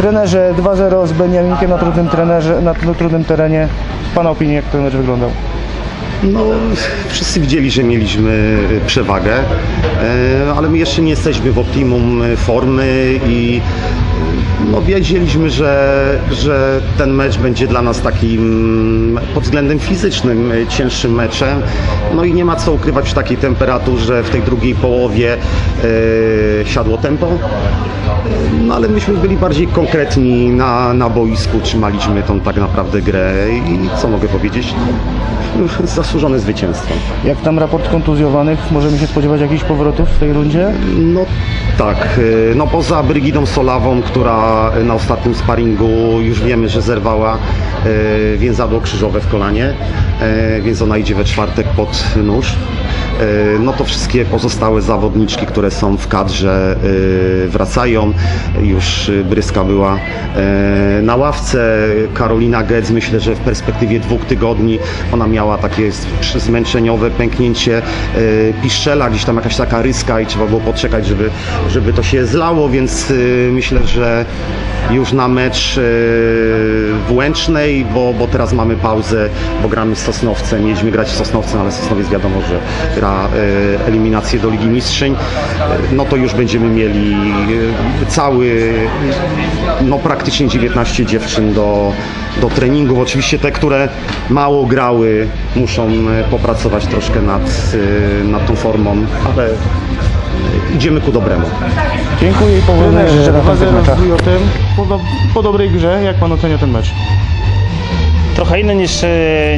Trenerze 2-0 z Beniaminkiem na trudnym, trenerze, na trudnym terenie. Pana opinia, jak ten mecz wyglądał? No, wszyscy widzieli, że mieliśmy przewagę, e, ale my jeszcze nie jesteśmy w optimum formy i no, wiedzieliśmy, że, że ten mecz będzie dla nas takim pod względem fizycznym cięższym meczem. No i nie ma co ukrywać w takiej temperaturze w tej drugiej połowie e, siadło tempo. No ale myśmy byli bardziej konkretni na, na boisku, trzymaliśmy tą tak naprawdę grę i co mogę powiedzieć? No, zasłużone zwycięstwo. Jak tam raport kontuzjowanych? Możemy się spodziewać jakichś powrotów w tej rundzie? No tak, y, no poza Brygidą Solawą, która na ostatnim sparingu już wiemy, że zerwała y, więzadło krzyżowe w kolanie, y, więc ona idzie we czwartek pod nóż. Y, No to wszystkie pozostałe zawodniczki, które są w kadrze y, wracają. Już y, Bryska była na ławce. Karolina Getz myślę, że w perspektywie dwóch tygodni ona miała takie zmęczeniowe pęknięcie piszczela, gdzieś tam jakaś taka ryska i trzeba było poczekać, żeby, żeby to się zlało, więc myślę, że już na mecz y, w Łęcznej, bo, bo teraz mamy pauzę, bo gramy z Sosnowcem, mieliśmy grać z Sosnowcem, ale Sosnowiec wiadomo, że gra y, eliminację do Ligi Mistrzyń, y, no to już będziemy mieli cały, no praktycznie 19 dziewczyn do, do treningów. Oczywiście te, które mało grały, muszą popracować troszkę nad, nad tą formą, ale idziemy ku dobremu. Dziękuję i powodzenia życzę na tych 2-0 meczach. z Wiotem. Po, do, po dobrej grze, jak pan ocenia ten mecz? trochę inny niż, e,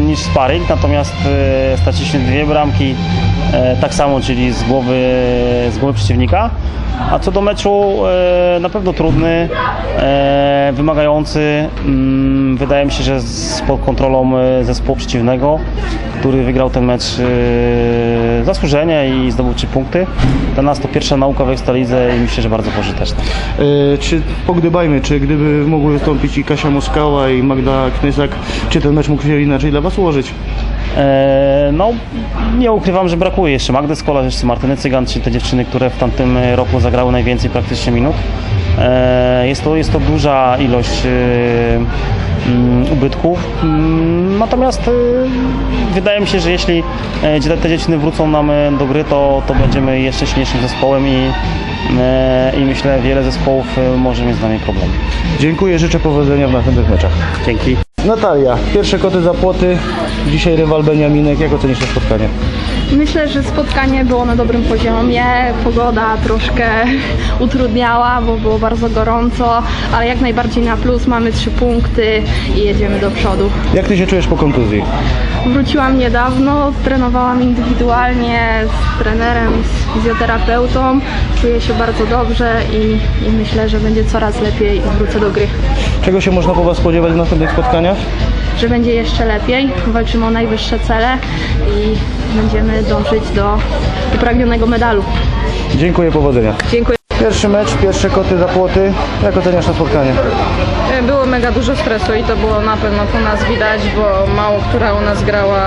niż sparring, natomiast e, straciliśmy dwie bramki tak samo, czyli z głowy, z głowy przeciwnika. A co do meczu, e, na pewno trudny, e, wymagający. Mm, Wydaje mi się, że pod kontrolą e, zespołu przeciwnego, który wygrał ten mecz e, zasłużenie i zdobył trzy punkty. Dla nas to pierwsza nauka w Ekstralidze i myślę, że bardzo pożyteczna. E, Czy pogdybajmy, czy gdyby mogły wystąpić i Kasia Moskała i Magda Knysak, czy ten mecz mógł się inaczej dla Was ułożyć? E, No, nie ukrywam, że brakuje jeszcze Magdy Skolarz, jeszcze Martyny Cygan, czyli te dziewczyny, które w tamtym roku zagrały najwięcej praktycznie minut. E, Jest to, jest to duża ilość e, mm, ubytków. Mm, Natomiast wydaje mi się, że jeśli te dziewczyny wrócą nam do gry, to, to będziemy jeszcze silniejszym zespołem i, i myślę, wiele zespołów może mieć z nami problem. Dziękuję, życzę powodzenia w następnych meczach. Dzięki. Natalia, pierwsze koty za płoty, dzisiaj rywal Beniaminek. Jak ocenisz to spotkanie? Myślę, że spotkanie było na dobrym poziomie. Pogoda troszkę utrudniała, bo było bardzo gorąco, ale jak najbardziej na plus mamy trzy punkty i jedziemy do przodu. Jak Ty się czujesz po kontuzji? Wróciłam niedawno, trenowałam indywidualnie z trenerem, z fizjoterapeutą. Czuję się bardzo dobrze i, i myślę, że będzie coraz lepiej i wrócę do gry. Czego się można po Was spodziewać w następnych spotkaniach? Że będzie jeszcze lepiej, walczymy o najwyższe cele i będziemy dążyć do upragnionego medalu. Dziękuję, powodzenia. Dziękuję. Pierwszy mecz, pierwsze koty za płoty. Jak oceniasz to spotkanie? Było mega dużo stresu i to było na pewno po nas widać, bo mało która u nas grała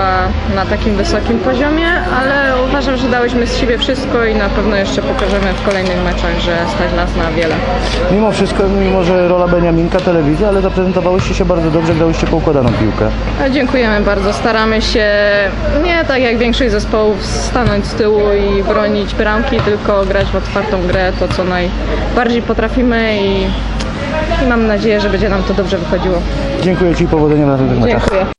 na takim wysokim poziomie, ale uważam, że dałyśmy z siebie wszystko i na pewno jeszcze pokażemy w kolejnych meczach, że stać nas na wiele. Mimo wszystko, mimo że rola Beniaminka, telewizja, ale zaprezentowałyście się bardzo dobrze, grałyście poukładaną piłkę. Dziękujemy bardzo. Staramy się nie tak jak większość zespołów stanąć z tyłu i bronić bramki, tylko grać w otwartą grę, to co najbardziej potrafimy i, i mam nadzieję, że będzie nam to dobrze wychodziło. Dziękuję Ci i powodzenia w następnych meczach. Dziękuję.